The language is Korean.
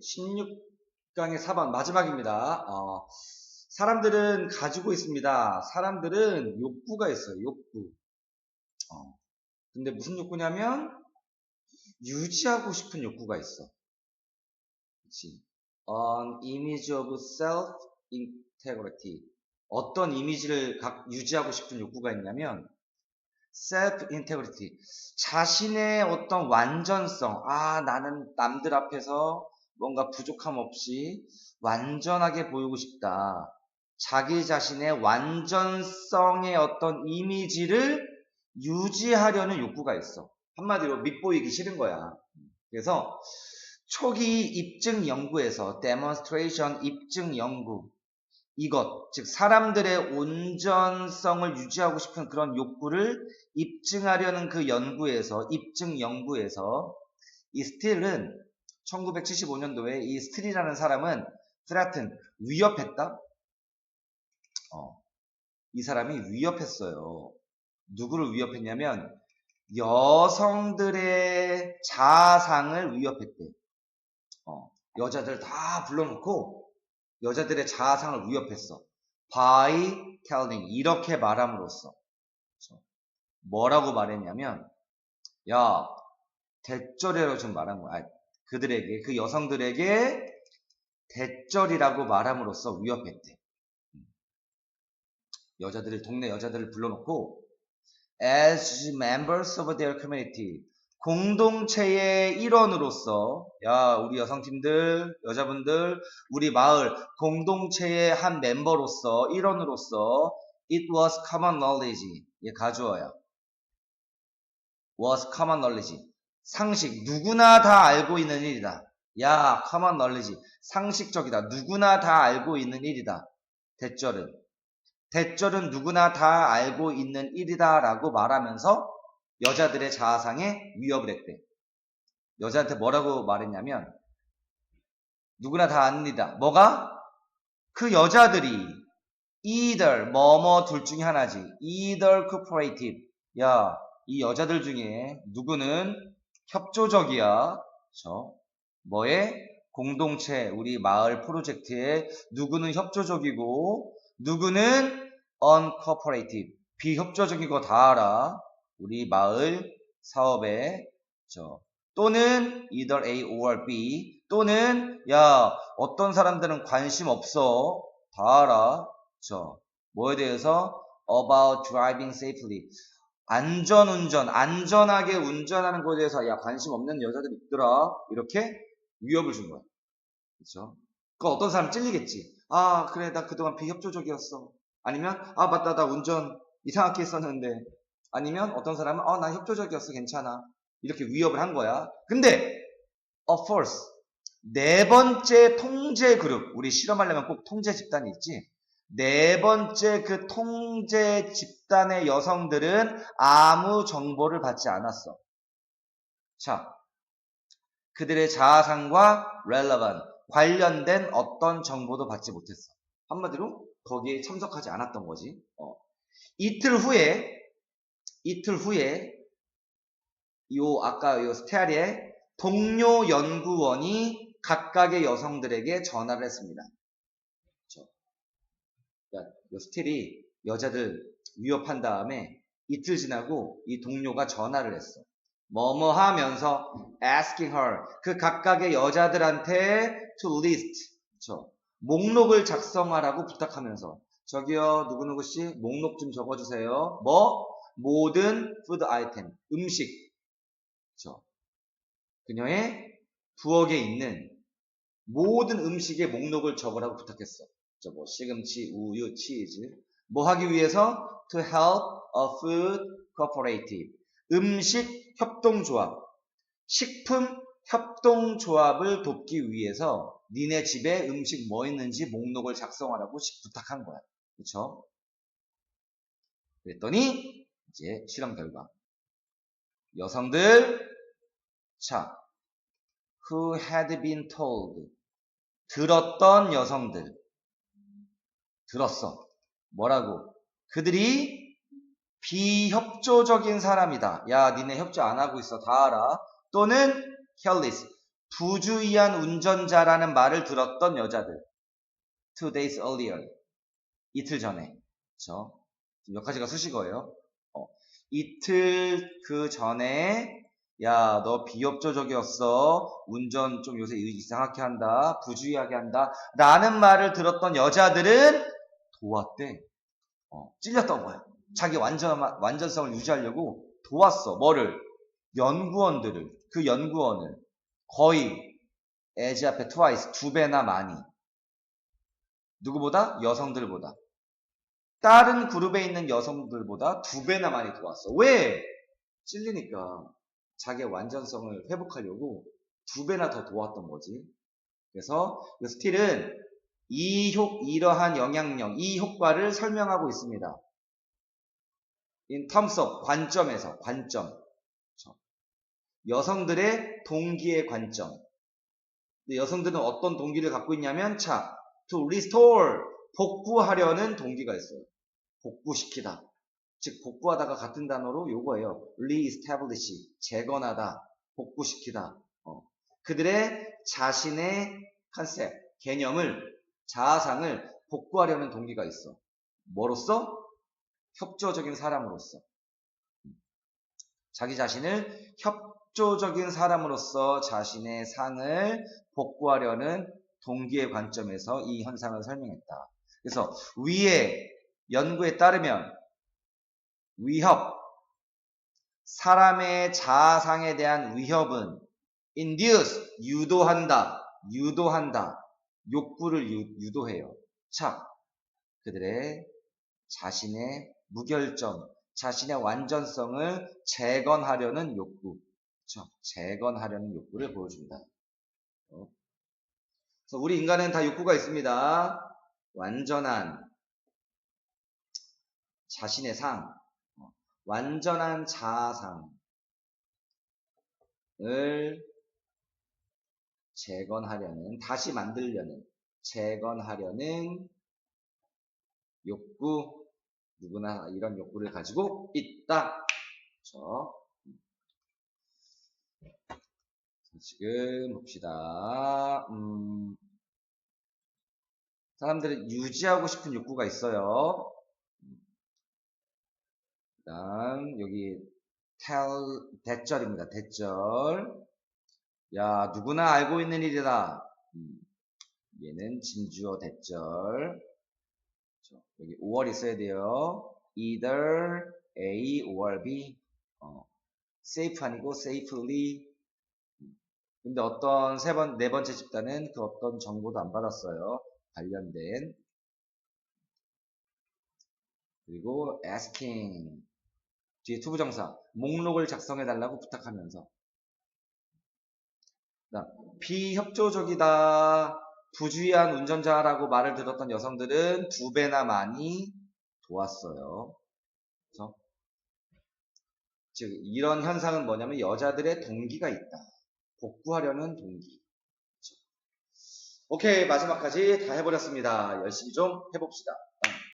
16강의 4번 마지막입니다. 어, 사람들은 가지고 있습니다. 사람들은 욕구가 있어요. 욕구. 어, 근데 무슨 욕구냐면 유지하고 싶은 욕구가 있어. 그치? An image of self integrity. 어떤 이미지를 각- 유지하고 싶은 욕구가 있냐면 self integrity. 자신의 어떤 완전성. 아, 나는 남들 앞에서 뭔가 부족함 없이 완전하게 보이고 싶다. 자기 자신의 완전성의 어떤 이미지를 유지하려는 욕구가 있어. 한마디로 밑보이기 싫은 거야. 그래서 초기 입증 연구에서 demonstration 입증 연구 이것 즉 사람들의 온전성을 유지하고 싶은 그런 욕구를 입증하려는 그 연구에서 입증 연구에서 이 스틸은 1975년도에 이 스틸이라는 사람은 threaten 위협했다. 어, 이 사람이 위협했어요. 누구를 위협했냐면 여성들의 자아상을 위협했대. 어, 여자들 다 불러놓고 여자들의 자아상을 위협했어. by telling 이렇게 말함으로써 뭐라고 말했냐면 야 대절이라고 좀 말한 거야. 아, 그들에게 그 여성들에게 대절이라고 말함으로써 위협했대. 음. 여자들을 동네 여자들을 불러놓고 as members of their community 공동체의 일원으로서 야 우리 여성팀들 여자분들 우리 마을 공동체의 한 멤버로서 일원으로서 it was common knowledge 얘 가주어야 was common knowledge 상식 누구나 다 알고 있는 일이다 야 common knowledge 상식적이다 누구나 다 알고 있는 일이다 대절은 대절은 누구나 다 알고 있는 일이다 라고 말하면서 여자들의 자아상에 위협을 했대. 여자한테 뭐라고 말했냐면 누구나 다 일이다. 뭐가? 그 여자들이 either 뭐뭐 둘 중에 하나지. either cooperative. 야, 이 여자들 중에 누구는 협조적이야. 저 뭐에? 공동체 우리 마을 프로젝트에 누구는 협조적이고 누구는 uncooperative 비협조적이고 다 알아. 우리 마을 사업에. 저 또는 either A or B. 또는 야 어떤 사람들은 관심 없어. 다 알아. 저 뭐에 대해서? about driving safely 안전운전 안전하게 운전하는 것에 대해서 야 관심 없는 여자들이 있더라. 이렇게 위협을 준 거야. 그렇죠? 그 어떤 사람 찔리겠지. 아 그래 나 그동안 비협조적이었어. 아니면 아 맞다 나 운전 이상하게 했었는데. 아니면 어떤 사람은 어, 나 협조적이었어 괜찮아. 이렇게 위협을 한 거야. 근데 of course 네 번째 통제 그룹 우리 실험하려면 꼭 통제 집단이 있지 네 번째 그 통제 집단의 여성들은 아무 정보를 받지 않았어 자 그들의 자아상과 relevant 관련된 어떤 정보도 받지 못했어 한마디로 거기에 참석하지 않았던 거지 어. 이틀 후에 이틀 후에 요 아까 요 스테아리의 동료 연구원이 각각의 여성들에게 전화를 했습니다. 그러니까 요 스틸이 여자들 위협한 다음에 이틀 지나고 이 동료가 전화를 했어. 뭐뭐 하면서 asking her 그 각각의 여자들한테 to list 그렇죠? 목록을 작성하라고 부탁하면서 저기요 누구누구 씨 목록 좀 적어주세요. 뭐 모든 푸드 아이템, 음식, 그쵸? 그녀의 부엌에 있는 모든 음식의 목록을 적으라고 부탁했어. 저뭐 시금치, 우유, 치즈. 뭐 하기 위해서? To help a food cooperative. 음식 협동조합. 식품 협동조합을 돕기 위해서 니네 집에 음식 뭐 있는지 목록을 작성하라고 부탁한 거야. 그쵸? 그랬더니 이제 실험 결과. 여성들, 자, who had been told. 들었던 여성들. 들었어. 뭐라고? 그들이 비협조적인 사람이다. 야, 니네 협조 안 하고 있어. 다 알아. 또는 careless. 부주의한 운전자라는 말을 들었던 여자들. Two days earlier. 이틀 전에. 그쵸? 몇 가지가 수식어예요. 어, 이틀 그 전에 야, 너 비협조적이었어. 운전 좀 요새 이상하게 한다. 부주의하게 한다. 라는 말을 들었던 여자들은 도왔대. 어, 찔렸던 거야. 자기 완전, 완전성을 유지하려고 도왔어. 뭐를? 연구원들을. 그 연구원을. 거의, as 앞에 twice, 두 배나 많이. 누구보다? 여성들보다. 다른 그룹에 있는 여성들보다 두 배나 많이 도왔어. 왜? 찔리니까. 자기의 완전성을 회복하려고 두 배나 더 도왔던 거지. 그래서 이 스틸은 이 효, 이러한 영향력, 이 효과를 설명하고 있습니다. in terms of 관점에서 관점. 그렇죠. 여성들의 동기의 관점. 여성들은 어떤 동기를 갖고 있냐면 자, to restore 복구하려는 동기가 있어요. 복구시키다. 즉 복구하다가 같은 단어로 요거예요. reestablish 재건하다, 복구시키다. 어. 그들의 자신의 컨셉, 개념을 자아상을 복구하려는 동기가 있어. 뭐로써? 협조적인 사람으로서. 자기 자신을 협조적인 사람으로서 자신의 상을 복구하려는 동기의 관점에서 이 현상을 설명했다. 그래서 위의 연구에 따르면 위협, 사람의 자아상에 대한 위협은 induce, 유도한다, 유도한다, 욕구를 유, 도해요 참, 그들의 자신의 무결점, 자신의 완전성을 재건하려는 욕구, 그렇죠? 재건하려는 욕구를 보여준다. 어? 그래서 우리 인간은 다 욕구가 있습니다. 완전한 자신의 상, 어, 완전한 자아상을 재건하려는, 다시 만들려는, 재건하려는 욕구, 누구나 이런 욕구를 가지고 있다. 그렇죠? 지금 봅시다. 음, 사람들은 유지하고 싶은 욕구가 있어요. 그 다음 여기 tell 대절입니다. 대절. 야 누구나 알고 있는 일이다. 음, 얘는 진주어 대절. 그렇죠. 여기 5월 있어야 돼요. either A or B. 어, safe 아니고 safely. 근데 어떤 세 번, 네 번째 집단은 그 어떤 정보도 안 받았어요. 관련된. 그리고 asking. 뒤에 투부정사. 목록을 작성해달라고 부탁하면서. 비협조적이다. 부주의한 운전자라고 말을 들었던 여성들은 두 배나 많이 도왔어요. 그렇죠? 즉 이런 현상은 뭐냐면 여자들의 동기가 있다. 복구하려는 동기. 그렇죠? 오케이 마지막까지 다 해버렸습니다. 열심히 좀 해봅시다.